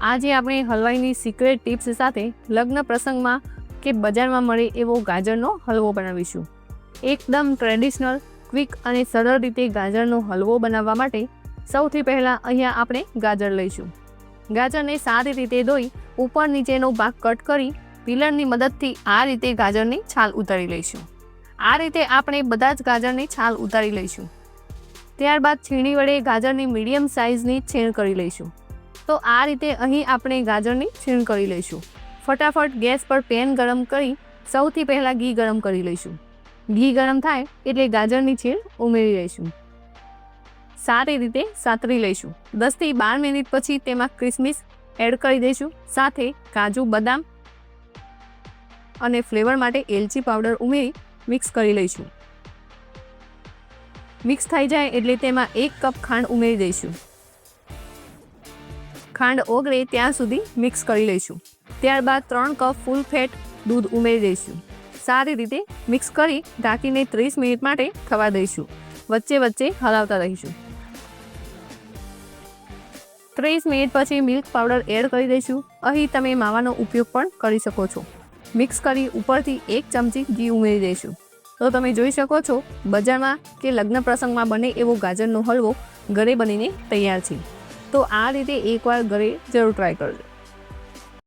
આજે આપણે હલવાઈની secret tips સાથે લગ્ન પ્રસંગમાં કે બજારમાં મળે એવો ગાજરનો હલવો બનાવીશું. એકદમ ટ્રેડિશનલ ક્વિક અને સરળ રીતે ગાજરનો હલવો બનાવવા માટે સૌથી પહેલાં અહીંયા આપણે ગાજર લઈશું. ગાજરને સારી રીતે ધોઈ ઉપર નીચેનો ભાગ કટ કરી પિલરની મદદથી આ રીતે ગાજરની છાલ ઉતારી લઈશું. આ રીતે આપણે બધા જ ગાજરની છાલ ઉતારી લઈશું. ત્યારબાદ છીણી વડે ગાજરની મીડિયમ સાઇઝની છીણ કરી લઈશું. તો આ રીતે અહીં આપણે ગાજરની છીણ કરી લઈશું. ફટાફટ ગેસ પર પેન ગરમ કરી સૌથી પહેલાં ઘી ગરમ કરી લઈશું. ઘી ગરમ થાય એટલે ગાજરની છીણ ઉમેરી લઈશું. સારી રીતે સાતરી લઈશું. દસથી બાર મિનિટ પછી તેમાં ક્રિસમિસ એડ કરી દઈશું. સાથે કાજુ, બદામ અને ફ્લેવર માટે એલચી પાવડર ઉમેરી મિક્સ કરી લઈશું. મિક્સ થઈ જાય એટલે તેમાં એક કપ ખાંડ ઉમેરી દઈશું. ખાંડ ઓગળે ત્યાં સુધી મિક્સ કરી લઈશું. ત્યારબાદ ત્રણ કપ ફૂલ ફેટ દૂધ ઉમેરી દઈશું. સારી રીતે મિક્સ કરી ઢાંકીને ત્રીસ મિનિટ માટે થવા દઈશું. વચ્ચે વચ્ચે હલાવતા રહીશું. ત્રીસ મિનિટ પછી મિલ્ક પાવડર એડ કરી દઈશું. અહીં તમે માવાનો ઉપયોગ પણ કરી શકો છો. મિક્સ કરી ઉપરથી એક ચમચી ઘી ઉમેરી દઈશું. તો તમે જોઈ શકો છો, બજારમાં કે લગ્ન પ્રસંગમાં બને એવો ગાજરનો હલવો ઘરે બનીને તૈયાર છે. તો આ રીતે એકવાર ઘરે જરૂર ટ્રાય કરજો.